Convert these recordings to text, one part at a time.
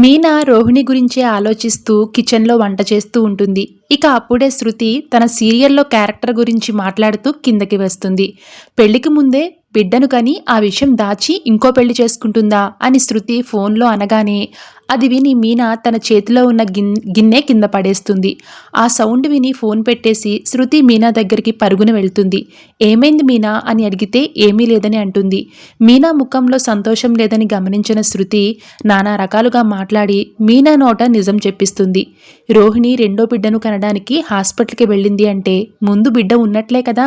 మీనా రోహిణి గురించే ఆలోచిస్తూ కిచెన్లో వంట చేస్తూ ఉంటుంది. ఇక అప్పుడే శృతి తన సీరియల్లో క్యారెక్టర్ గురించి మాట్లాడుతూ కిందకి వస్తుంది. పెళ్ళికి ముందే బిడ్డను కని ఆ విషయం దాచి ఇంకో పెళ్ళి చేసుకుంటుందా? అని శృతి ఫోన్లో అనగానే అది విని మీనా తన చేతిలో ఉన్న గిన్ గిన్నె కింద పడేస్తుంది. ఆ సౌండ్ విని ఫోన్ పెట్టేసి శృతి మీనా దగ్గరికి పరుగున వెళ్తుంది. ఏమైంది మీనా అని అడిగితే ఏమీ లేదని అంటుంది. మీనా ముఖంలో సంతోషం లేదని గమనించిన శృతి నానా రకాలుగా మాట్లాడి మీనా నోట నిజం చెప్పిస్తుంది. రోహిణి రెండో బిడ్డను కనడానికి హాస్పిటల్కి వెళ్ళింది అంటే ముందు బిడ్డ ఉన్నట్లే కదా?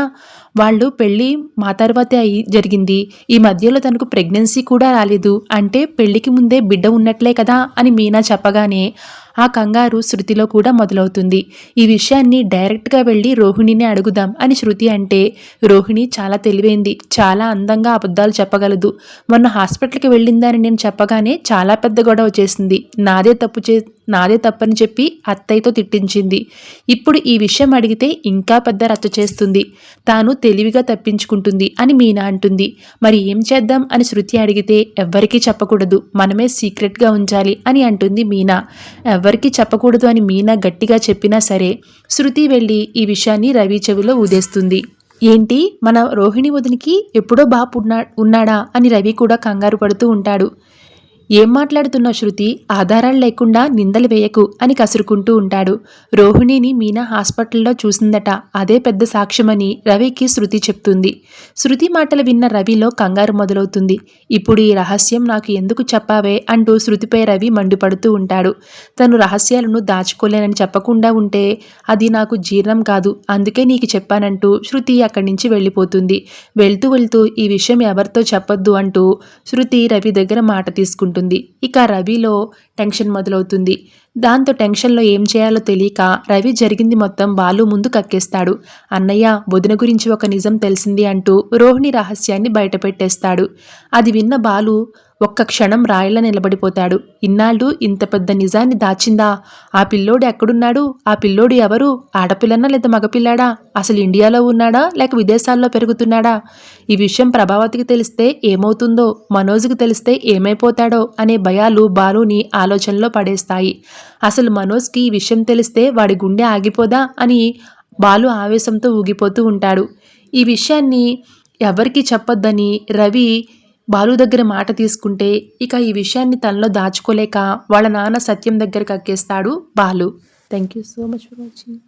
వాళ్ళు పెళ్ళి మా తర్వాతే అయి జరిగింది. ఈ మధ్యలో తనకు ప్రెగ్నెన్సీ కూడా రాలేదు. అంటే పెళ్ళికి ముందే బిడ్డ ఉన్నట్లే కదా? అని మీనా చెప్పగానే ఆ కంగారు శృతిలో కూడా మొదలవుతుంది. ఈ విషయాన్ని డైరెక్ట్గా వెళ్ళి రోహిణిని అడుగుదాం అని శృతి అంటే రోహిణి చాలా తెలివైంది. చాలా అందంగా అబద్ధాలు చెప్పగలదు. మొన్న హాస్పిటల్కి వెళ్ళిందని నేను చెప్పగానే చాలా పెద్ద గొడవ చేసింది. నాదే తప్పు చే నాదే తప్పని చెప్పి అత్తయ్యతో తిట్టించింది. ఇప్పుడు ఈ విషయం అడిగితే ఇంకా పెద్ద రచ్చ చేస్తుంది. తాను తెలివిగా తప్పించుకుంటుంది అని మీనా అంటుంది. మరి ఏం చేద్దాం అని శృతి అడిగితే ఎవ్వరికీ చెప్పకూడదు. మనమే సీక్రెట్గా ఉంచాలి అని అంటుంది మీనా. ఎవ్వరికీ చెప్పకూడదు అని మీనా గట్టిగా చెప్పినా సరే శృతి వెళ్ళి ఈ విషయాన్ని రవి చెవిలో ఊదేస్తుంది. ఏంటి? మన రోహిణి వదినికి ఎప్పుడో బాపు ఉన్నా ఉన్నాడా? అని రవి కూడా కంగారు పడుతూ ఉంటాడు. ఏం మాట్లాడుతున్న శృతి? ఆధారాలు లేకుండా నిందలు వేయకు అని కసురుకుంటూ ఉంటాడు. రోహిణిని మీనా హాస్పిటల్లో చూసిందట. అదే పెద్ద సాక్ష్యమని రవికి శృతి చెప్తుంది. శృతి మాటలు విన్న రవిలో కంగారు మొదలవుతుంది. ఇప్పుడు ఈ రహస్యం నాకు ఎందుకు చెప్పావే? అంటూ శృతిపై రవి మండిపడుతూ ఉంటాడు. తను రహస్యాలను దాచుకోలేనని చెప్పకుండా ఉంటే అది నాకు జీర్ణం కాదు. అందుకే నీకు చెప్పానంటూ శృతి అక్కడి నుంచి వెళ్ళిపోతుంది. వెళ్తూ వెళ్తూ ఈ విషయం ఎవరితో చెప్పొద్దు అంటూ శృతి రవి దగ్గర మాట తీసుకుంటుంది. ఉంటుంది. ఇక రవిలో టెన్షన్ మొదలవుతుంది. దాంతో టెన్షన్లో ఏం చేయాలో తెలియక రవి జరిగింది మొత్తం బాలు ముందు కక్కేస్తాడు. అన్నయ్య వదిన గురించి ఒక నిజం తెలిసింది అంటూ రోహిణి రహస్యాన్ని బయటపెట్టేస్తాడు. అది విన్న బాలు ఒక్క క్షణం రాయిలా నిలబడిపోతాడు. ఇన్నాళ్ళు ఇంత పెద్ద నిజాన్ని దాచిందా? ఆ పిల్లోడు ఎక్కడున్నాడు? ఆ పిల్లోడు ఎవరు? ఆడపిల్లనా లేదా మగపిల్లాడా? అసలు ఇండియాలో ఉన్నాడా? లేక విదేశాల్లో పెరుగుతున్నాడా? ఈ విషయం ప్రభావతికి తెలిస్తే ఏమవుతుందో మనోజ్కి తెలిస్తే ఏమైపోతాడో అనే భయాలు బాలుని ఆలోచనలో పడేస్తాయి. అసలు మనోజ్కి ఈ విషయం తెలిస్తే వాడి గుండె ఆగిపోదా అని బాలు ఆవేశంతో ఊగిపోతూ ఉంటాడు. ఈ విషయాన్ని ఎవరికీ చెప్పొద్దని రవి బాలు దగ్గర మాట తీసుకుంటే ఇక ఈ విషయాన్ని తనలో దాచుకోలేక వాళ్ళ నాన్న సత్యం దగ్గరకు అక్కేస్తాడు Balu. Thank you so much for watching